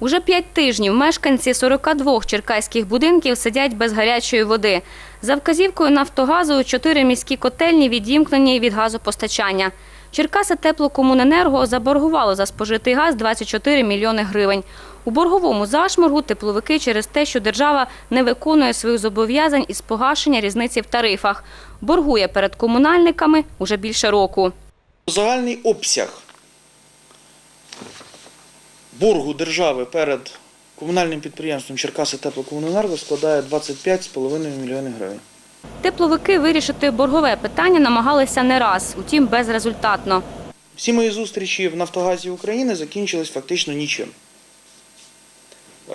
Уже п'ять тижнів мешканці 42 черкаських будинків сидять без гарячої води. За вказівкою Нафтогазу чотири міські котельні відімкнені від газопостачання. Черкаси теплокомуненерго заборгувало за спожитий газ 24 мільйони гривень. У борговому зашморгу тепловики через те, що держава не виконує своїх зобов'язань із погашення різниці в тарифах. Боргує перед комунальниками уже більше року. Загальний обсяг боргу держави перед комунальним підприємством Черкаси Теплокомуненерго складає 25,5 мільйонів гривень. Тепловики вирішити боргове питання намагалися не раз, утім безрезультатно. Всі мої зустрічі в Нафтогазі України закінчились фактично нічим.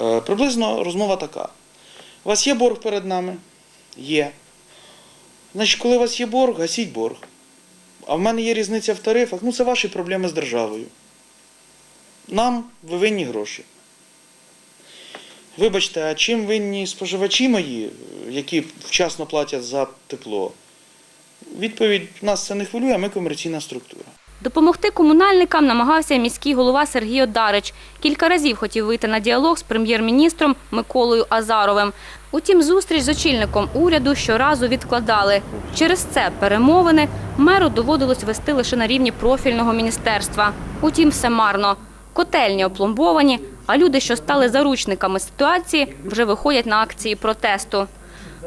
Е, Приблизно розмова така. У вас є борг перед нами? Є. Значить, коли у вас є борг, гасіть борг. А в мене є різниця в тарифах, ну це ваші проблеми з державою. Нам ви винні гроші. Вибачте, а чим винні споживачі мої, які вчасно платять за тепло? Відповідь нас це не хвилює, ми комерційна структура. Допомогти комунальникам намагався міський голова Сергій Одарич. Кілька разів хотів вийти на діалог з прем'єр-міністром Миколою Азаровим. Утім, зустріч з очільником уряду щоразу відкладали. Через це перемовини меру доводилось вести лише на рівні профільного міністерства. Утім, все марно. Котельні опломбовані, а люди, що стали заручниками ситуації, вже виходять на акції протесту.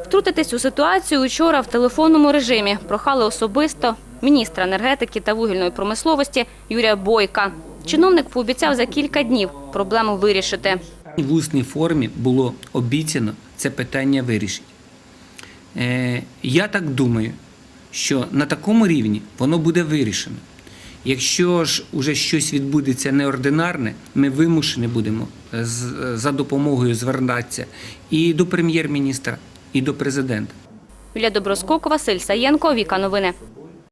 Втрутитись у ситуацію учора в телефонному режимі прохали особисто міністра енергетики та вугільної промисловості Юрія Бойка. Чиновник пообіцяв за кілька днів проблему вирішити. В усній формі було обіцяно це питання вирішити. Е, я так думаю, що на такому рівні воно буде вирішено. Якщо ж уже щось відбудеться неординарне, ми вимушені будемо за допомогою звертатися і до прем'єр-міністра, і до президента. Юлія Доброскок, Василь Саєнко, Віка Новини.